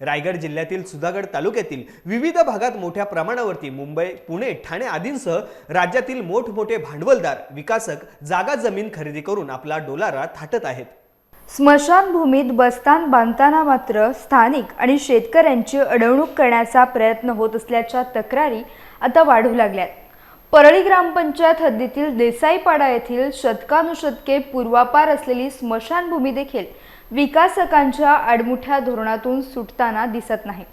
रायगड जिल्ह्यातील सुधागड तालुक्यातील विविध भागात मोठ्या प्रमाणावरती मुंबई पुणे ठाणे आदींसह राज्यातील मोठमोठे भांडवलदार विकासक जागा जमीन खरेदी करून आपला डोलारा थाटत आहेत. स्मशानभूमीत बस्तान बांधताना मात्र स्थानिक आणि शेतकऱ्यांची अडवणूक करण्याचा प्रयत्न होत असल्याच्या तक्रारी आता वाढू लागल्यात. परळी ग्रामपंचायत हद्दीतील देसाईपाडा येथील शतकानुशतके पूर्वापार असलेली स्मशानभूमी देखील विकासकांच्या आडमुठ्या धोरणातून सुटताना दिसत नाही.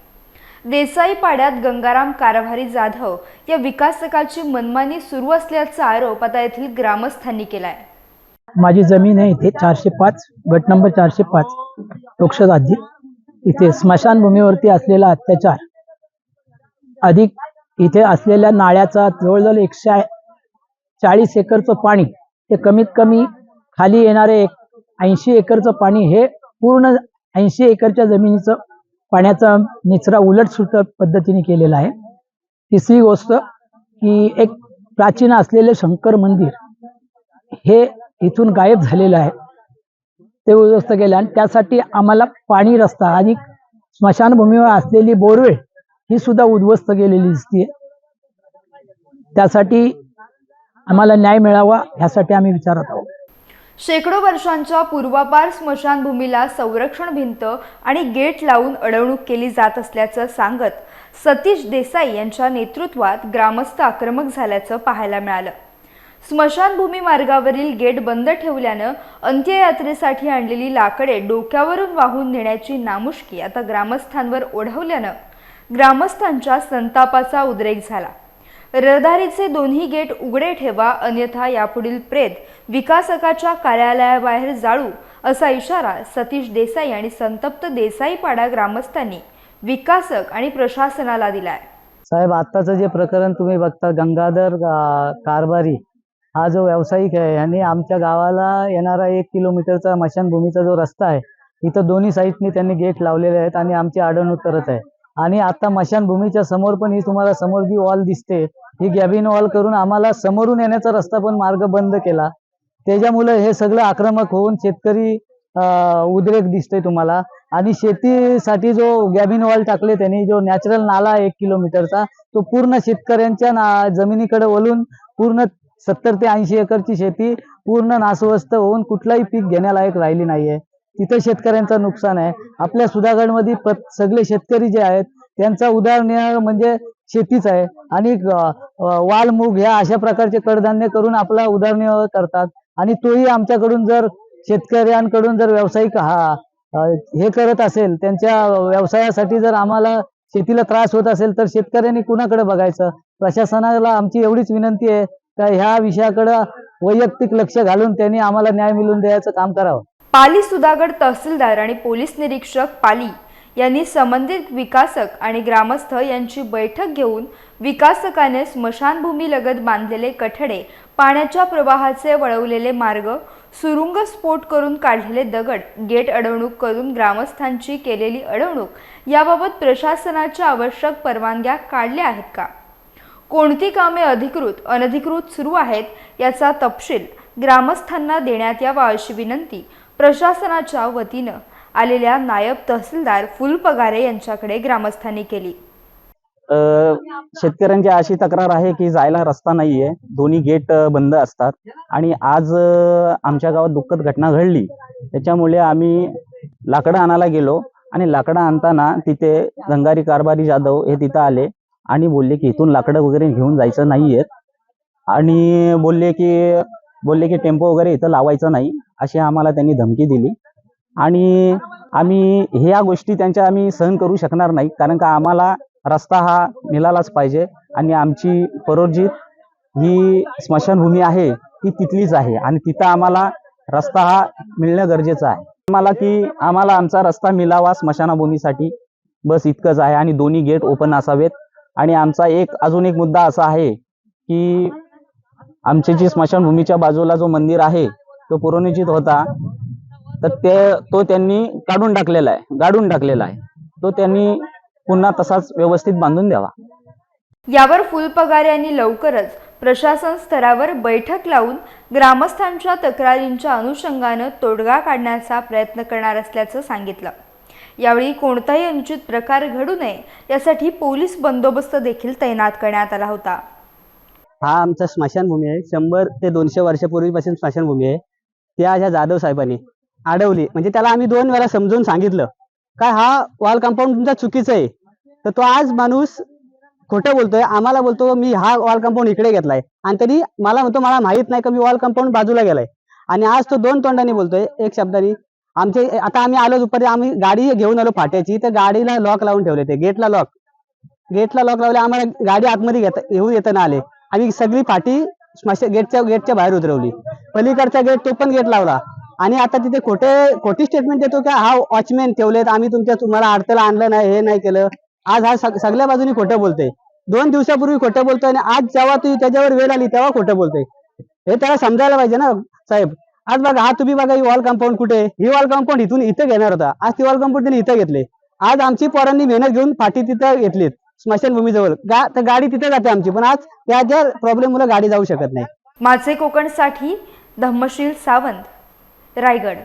देसाई पाड्यात गंगाराम कारभारी जाधव या विकासकाची मनमानी सुरू असल्याचा आरोप आता येथील ग्रामस्थांनी केलाय. माझी जमीन आहे इथे चारशे पाच गट नंबर चारशे पाच. लोकसभा इथे स्मशानभूमीवरती असलेला अत्याचार. अधिक इथे असलेल्या नाळ्याचा जवळजवळ एकशे चाळीस एकरचं पाणी ते कमीत कमी खाली येणारे एक ऐंशी एकरचं पाणी हे पूर्ण ऐंशी एकरच्या जमिनीचं पाण्याचा निचरा उलट सुट पद्धतीने केलेला आहे. तिसरी गोष्ट की एक प्राचीन असलेले शंकर मंदिर हे इथून गायब झालेलं आहे. ते उद्ध्वस्त केलं आणि त्यासाठी आम्हाला पाणी रस्ता आणि स्मशानभूमीवर असलेली बोरवेळ ही सुद्धा उद्ध्वस्त केलेली दिसते त्यासाठी आम्हाला न्याय मिळावा ह्यासाठी आम्ही विचारत आहोत. शेकडो वर्षांच्या पूर्वापार स्मशानभूमीला संरक्षण भिंत आणि गेट लावून अडवणूक केली जात असल्याचं सांगत सतीश देसाई यांच्या नेतृत्वात ग्रामस्थ आक्रमक झाल्याचं पाहायला मिळालं. स्मशानभूमी मार्गावरील गेट बंद ठेवल्यानं अंत्ययात्रेसाठी आणलेली लाकडे डोक्यावरून वाहून नेण्याची नामुष्की आता ग्रामस्थांवर ओढवल्यानं ग्रामस्थांच्या संतापाचा उद्रेक झाला. रहदारीचे दोन्ही गेट उघडे ठेवा अन्यथा यापुढील प्रेत विकासकाच्या कार्यालयाबाहेर जाळू असा इशारा सतीश देसाई आणि संतप्त देसाईपाडा ग्रामस्थांनी विकासक आणि प्रशासनाला दिलाय. साहेब आत्ताचं जे प्रकरण तुम्ही बघता गंगाधर कारभारी हा जो व्यावसायिक आहे आणि आमच्या गावाला येणारा एक किलोमीटरचा मशानभूमीचा जो रस्ता आहे इथं दोन्ही साईडनी त्यांनी गेट लावलेले आहेत आणि आमची अडवणूक करत आहे. आणि आता मशानभूमीच्या समोर पण ही तुम्हाला समोर जी वॉल दिसते ही गॅबिन वॉल करून आम्हाला समोरून येण्याचा रस्ता पण मार्ग बंद केला. त्याच्यामुळे हे सगळं आक्रमक होऊन शेतकरी उद्रेक दिसतोय तुम्हाला. आणि शेतीसाठी जो गॅबिन वॉल टाकले त्यांनी जो नॅचरल नाला एक किलोमीटरचा तो पूर्ण शेतकऱ्यांच्या ना जमिनीकडे वळून पूर्ण सत्तर ते ऐंशी एकरची शेती पूर्ण नासवस्त होऊन कुठलाही पीक घेण्यालायक राहिली नाहीये. तिथं शेतकऱ्यांचं नुकसान आहे. आपल्या सुधागडमध्ये सगळे शेतकरी जे आहेत त्यांचा उदाहरण म्हणजे शेतीच आहे. आणि वाल मूग ह्या अशा प्रकारचे कडधान्य करून आपला उदरनिर्वाह करतात. आणि तोही आमच्याकडून जर शेतकऱ्यांकडून जर व्यावसायिक हा हे करत असेल त्यांच्या व्यवसायासाठी जर आम्हाला शेतीला त्रास होत असेल तर शेतकऱ्यांनी कुणाकडे बघायचं? प्रशासनाला आमची एवढीच विनंती आहे का ह्या विषयाकडे वैयक्तिक लक्ष घालून त्यांनी आम्हाला न्याय मिळवून द्यायचं काम करावं. पाली सुधागड तहसीलदार आणि पोलीस निरीक्षक पाली यांनी संबंधित विकासक आणि ग्रामस्थ यांची बैठक घेऊन विकासकाने स्मशानभूमीलगत बांधलेले कठडे पाण्याच्या प्रवाहाचे वळवलेले मार्ग सुरुंग स्फोट करून काढलेले दगड गेट अडवणूक करून ग्रामस्थांची केलेली अडवणूक याबाबत प्रशासनाच्या आवश्यक परवानग्या काढल्या आहेत का? कोणती कामे अधिकृत अनधिकृत सुरू आहेत याचा तपशील ग्रामस्थांना देण्यात यावा अशी विनंती प्रशासनाच्या वतीनं आलेल्या नायब तहसीलदार फुलपगारे यांच्याकडे ग्रामस्थांनी केली. शेतकऱ्यांची अशी तक्रार आहे की जायला रस्ता नाहीये. दोन्ही गेट बंद असतात. आणि आज आमच्या गावात दुःखद घटना घडली. त्याच्यामुळे आम्ही लाकडं आणायला गेलो आणि लाकडं आणताना तिथे गंगारी कारभारी जाधव हे तिथं आले आणि बोलले की इथून लाकडं वगैरे घेऊन जायचं नाहीयेत. आणि बोलले की बोलले की टेम्पो वगैरे इथं लावायचं नाही अशी आम्हाला त्यांनी धमकी दिली. आणि आम्ही ह्या गोष्टी त्यांच्या आम्ही सहन करू शकणार नाही कारण का आम्हाला रस्ता हा मिळालाच पाहिजे आणि आमची परोजित ही स्मशानभूमी आहे ती तिथलीच आहे आणि तिथं आम्हाला रस्ता हा मिळणं गरजेचं आहे. आम्हाला की आम्हाला आमचा रस्ता मिळावा स्मशानभूमीसाठी बस इतकंच आहे आणि दोन्ही गेट ओपन असावेत. आणि आमचा एक अजून एक मुद्दा असा आहे की आमची जी स्मशानभूमीच्या बाजूला जो मंदिर आहे तो पुरोनिचित होता. तर ते तो त्यांनी काढून टाकलेला आहे गाडून टाकलेला आहे. तो त्यांनी पुन्हा तसाच व्यवस्थित बांधून द्यावा. यावर फुलपगार यांनी लवकरच प्रशासन स्तरावर बैठक लावून ग्रामस्थांच्या तक्रारींच्या अनुषंगानं तोडगा काढण्याचा प्रयत्न करणार असल्याचं सांगितलं. यावेळी कोणताही अनुचित प्रकार घडू नये यासाठी पोलीस बंदोबस्त देखील तैनात करण्यात आला होता. हा आमचा स्मशानभूमी आहे. शंभर ते दोनशे वर्षापूर्वीपासून स्मशानभूमी आहे. त्या ह्या जाधव साहेबांनी अडवली. म्हणजे त्याला आम्ही दोन वेळा समजून सांगितलं. काय हा वॉल कंपाऊंड तुमचा चुकीचं आहे. तर तो आज माणूस खोटं बोलतोय आम्हाला बोलतो मी हा वॉल कंपाऊंड इकडे घेतलाय. आणि तरी मला म्हणतो मला माहीत नाही का मी वॉल कंपाऊंड बाजूला गेलाय. आणि आज तो दोन तोंडाने बोलतोय एक शब्दाने आमचे आता आम्ही आलो दुपारी आम्ही गाडी घेऊन आलो फाट्याची तर गाडीला लॉक लावून ठेवले ते गेटला लॉक गेटला लॉक लावले आम्हाला गाडी आतमध्ये घेता येऊ येताना आले. आम्ही सगळी फाटी गेटच्या गेटच्या बाहेर उतरवली. पलीकडचा गेट तो पण गेट लावला. आणि आता तिथे खोटे खोटी स्टेटमेंट देतो का हा वॉचमॅन ठेवलेत आम्ही तुमच्या तुम्हाला अडथळा आणलं नाही हे नाही केलं. आज हा सगळ्या बाजूनी खोटं बोलतोय. दोन दिवसापूर्वी खोटं बोलतोय आणि आज जेव्हा तू त्याच्यावर वेळ आली तेव्हा खोटं बोलतोय. हे त्याला समजायला पाहिजे ना साहेब. आज बघा हा तुम्ही बघा ही वॉल कंपाऊंड कुठे ही वॉल कंपाऊंड इथून इथं घेणार होता. आज ती वॉल कंपाऊंड त्यांनी इथं घेतले. आज आमची पोरांनी मेहनत घेऊन फाटी तिथं घेतलीत स्मशानभूमीजवळ. गा तर गाडी तिथे जाते आमची पण आज त्याच्या प्रॉब्लेममुळे गाडी जाऊ शकत नाही. माझे कोकणसाठी धम्मशील सावंत. रायगड